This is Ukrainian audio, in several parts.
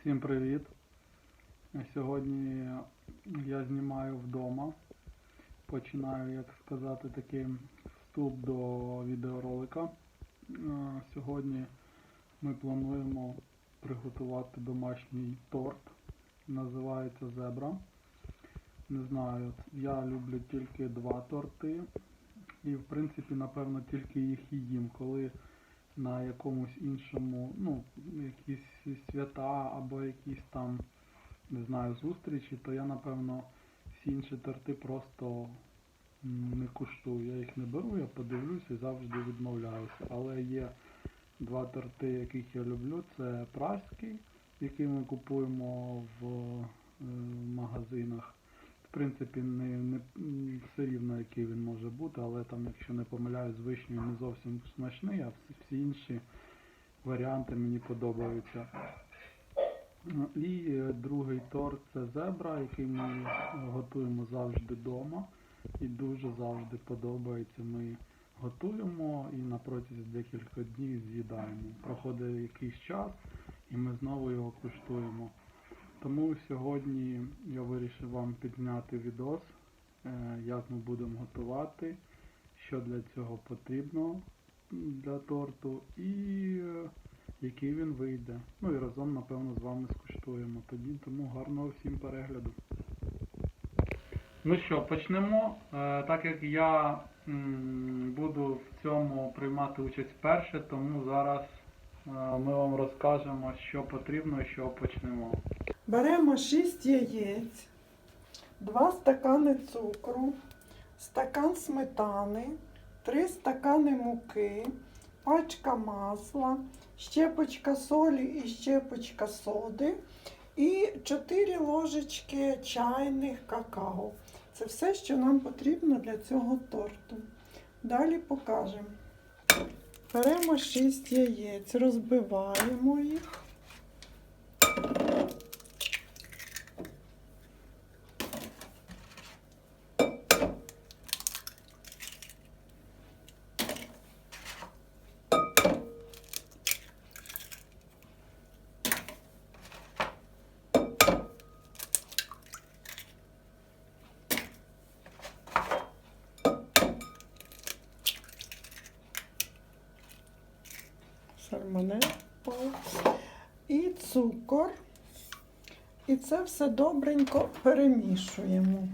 Всім привіт! Сьогодні я знімаю вдома. Починаю, як сказати, такий вступ до відеоролика. Е, Сьогодні ми плануємо приготувати домашній торт. Називається зебра. Не знаю, я люблю тільки два торти. І в принципі, напевно, тільки їх і їм, коли на якомусь іншому, ну, якісь свята або якісь там, не знаю, зустрічі, то я, напевно, всі інші торти просто не куштую. Я їх не беру, я подивлюся і завжди відмовляюся. Але є два торти, яких я люблю. Це праський, який ми купуємо в е, магазинах. В принципі, не, не все рівно, який він може бути, але там, якщо не помиляюсь, з не зовсім смачний, а всі, інші варіанти мені подобаються. І е, другий торт це зебра, який ми готуємо завжди вдома. І дуже завжди подобається. Ми готуємо і на протязі декілька днів з'їдаємо. Проходить якийсь час і ми знову його куштуємо. Тому сьогодні я вирішив вам підняти відос, е, як ми будемо готувати, що для цього потрібно для торту і е, який він вийде. Ну і разом, напевно, з вами скуштуємо. Тоді тому гарного всім перегляду. Ну що, почнемо. Е, Так як я буду в цьому приймати участь вперше, тому зараз ми вам розкажемо, що потрібно і що почнемо. Беремо 6 яєць, 2 стакани цукру, стакан сметани, 3 стакани муки, пачка масла, щепочка солі і щепочка соди і 4 ложечки чайних какао. Це все, що нам потрібно для цього торту. Далі покажемо. Беремо 6 яєць, розбиваємо їх. Сальмонелла і цукор. І це все добренько перемішуємо.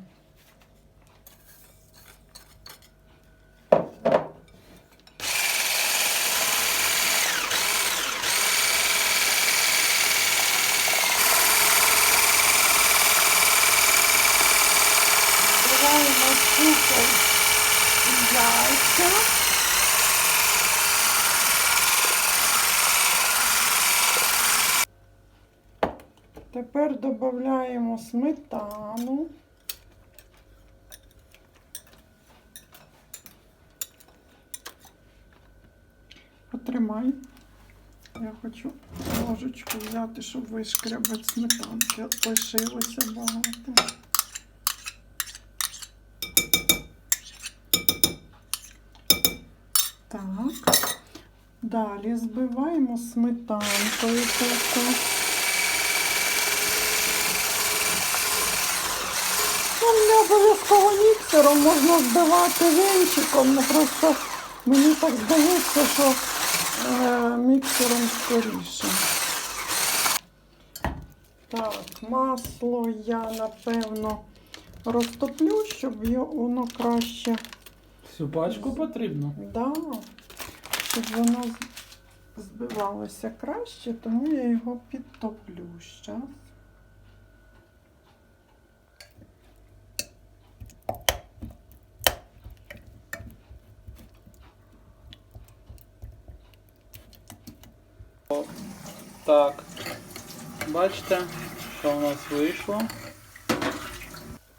Вбиваємо цукор. Тепер додаємо сметану. Потримай. Я хочу ложечку взяти, щоб вишкрябати сметанки. Лишилося багато. Так. Далі збиваємо сметанкою таку. Ну, не обов'язково міксером можна збивати вінчиком, ну просто мені так здається, що е, міксером скоріше. Так, масло я напевно розтоплю, щоб його- воно краще, Всю пачку потрібно. да, щоб воно збивалося краще, тому я його підтоплю зараз. Так, бачите, що у нас вийшло.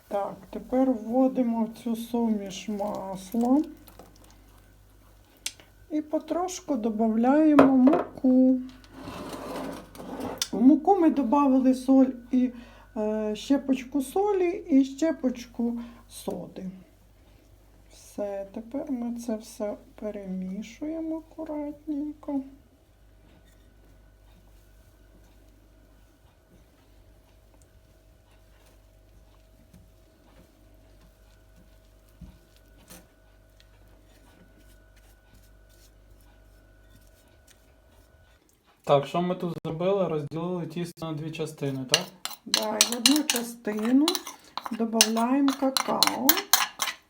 Так, тепер вводимо в цю суміш масло і потрошку додаємо муку. В муку ми додали соль і е, щепочку солі і щепочку соди. Все, тепер ми це все перемішуємо акуратненько. Так, що ми тут зробили? Розділили тісто на дві частини, так? Да, і в одну частину додаємо какао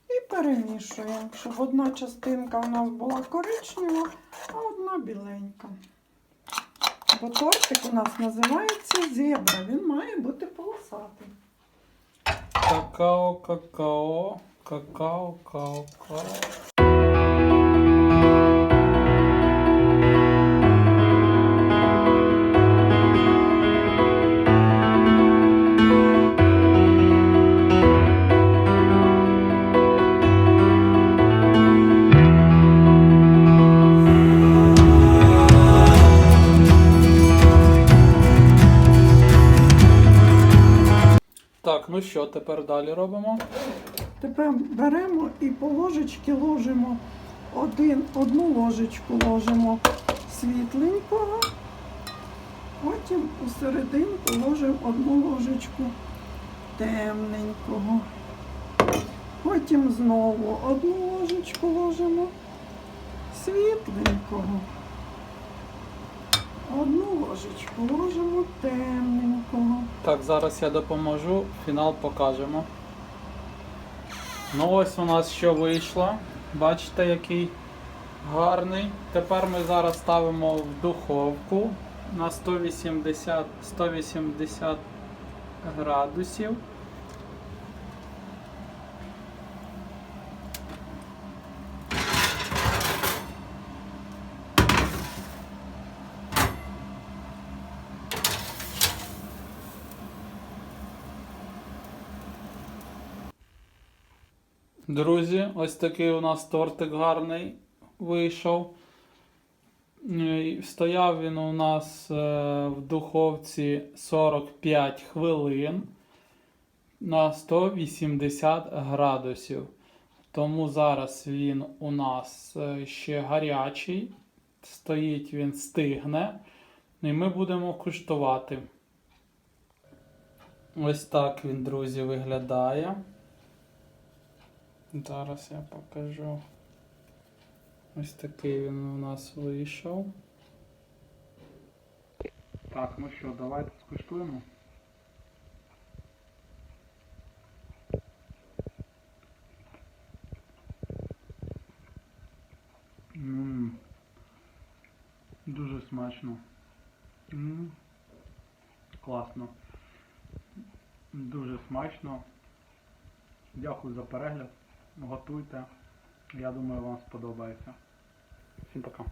і перемішуємо, щоб одна частинка у нас була коричнева, а одна біленька. Бо тортик у нас називається зебра, він має бути полосатий. Какао, какао, какао, какао, какао. Що, тепер далі робимо? Тепер беремо і по ложечки ложимо один, одну ложечку ложимо світленького, потім у серединку ложимо одну ложечку темненького. Потім знову одну ложечку ложимо світленького. Одну ложечку ложимо темненького. Так, зараз я допоможу, фінал покажемо. Ну ось у нас що вийшло. Бачите, який гарний. Тепер ми зараз ставимо в духовку на 180, 180 градусів. Друзі, ось такий у нас тортик гарний вийшов. Е, Стояв він у нас е, в духовці 45 хвилин на 180 градусів. Тому зараз він у нас е, ще гарячий. Стоїть він стигне. І ми будемо куштувати. Ось так він, друзі, виглядає. Зараз я покажу. Ось такий він у нас вийшов. Так, ну що, давайте скуштуємо. Ммм. Дуже смачно. Ммм. Класно. Дуже смачно. Дякую за перегляд. Готуйте. Я думаю, вам сподобається. Всім пока.